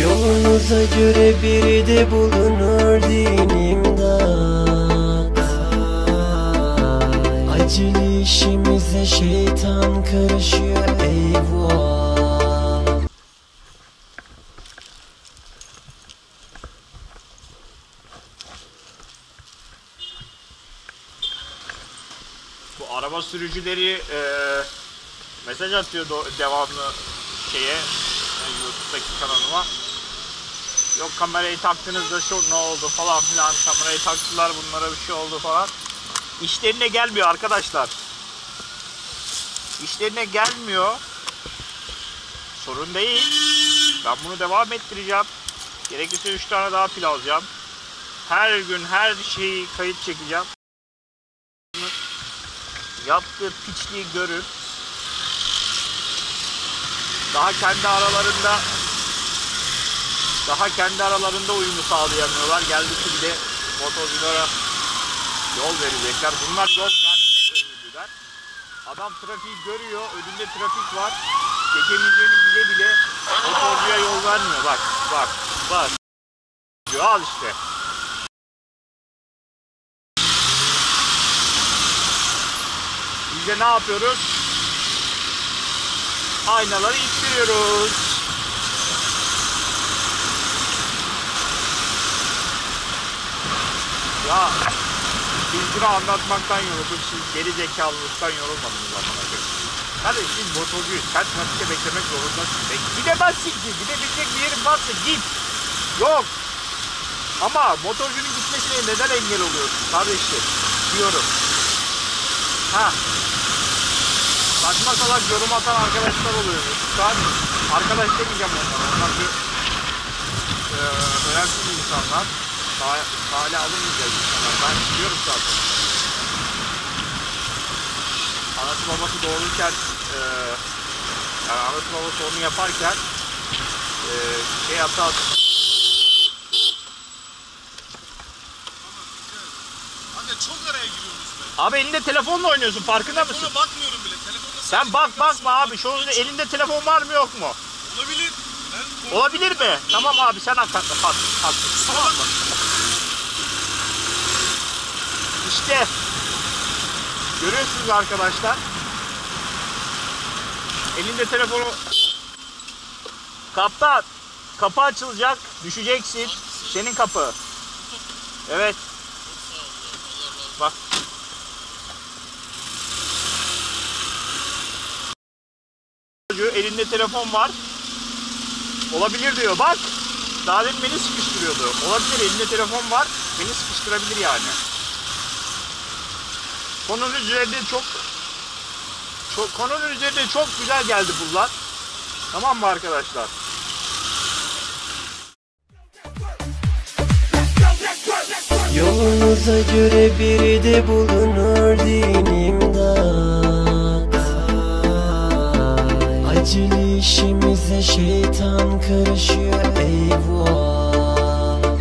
Yolunuza göre biri de bulunur dinimden Acil işimize şeytan karışıyor eyvah Bu araba sürücüleri e, mesaj atıyor devamlı şeye e, YouTube'daki kanalıma. Yok kamerayı taktınız da şu ne oldu falan filan kamerayı taktılar bunlara bir şey oldu falan. İşlerine gelmiyor arkadaşlar. İşlerine gelmiyor. Sorun değil. Ben bunu devam ettireceğim. Gerekirse 3 tane daha pil alacağım. Her gün her şeyi kayıt çekeceğim yaptığı piçliği görüp daha kendi aralarında daha kendi aralarında uyumu sağlayamıyorlar. Geldi de motorculara yol verecekler. Bunlar yol vermeye özürlüler. Adam trafiği görüyor. Önünde trafik var. Geçemeyeceğini bile bile motorcuya yol vermiyor. Bak bak bak. Diyor, Al işte. Biz de ne yapıyoruz? Aynaları ittiriyoruz. Ya bunu anlatmaktan yorulduk. Siz geri zekalılıktan yorulmadınız koyayım. Kardeş biz motorcuyuz. Sen trafikte beklemek zorundasın. Bek gidemezsin ki. Gidebilecek bir yerin varsa git. Yok. Ama motorcunun gitmesine neden engel oluyorsun kardeşim? Diyorum. Ha. Saçma salak yorum atan arkadaşlar oluyor. Şu an arkadaş demeyeceğim onlara. Onlar bir e, önemsiz insanlar. Kale alınmayacak insanlar. Ben biliyorum zaten. Anası babası doğururken e, yani anası babası onu yaparken e, şey hata Anne çok araya giriyorsunuz be. Abi elinde telefonla oynuyorsun farkında mısın? Telefona bakmıyorum bile. Telefonda Sen bak bakma abi. Şu an elinde telefon var mı yok mu? Olabilir. Ben Olabilir mi? Tamam abi sen. Haklı. Haklısın. Tamam mı? İşte görüyorsunuz arkadaşlar. Elinde telefonu Kaptan kapı açılacak. Düşeceksin. Senin kapı. Evet. Bak. Çocuğu elinde telefon var. Olabilir diyor. Bak. Daha demin beni sıkıştırıyordu. Olabilir elinde telefon var. Beni sıkıştırabilir yani. Konunun üzerinde çok çok konunun üzerinde çok güzel geldi bunlar. Tamam mı arkadaşlar? Yolunuza göre biri de bulunur dinimden Acil işimize şeytan karışıyor eyvah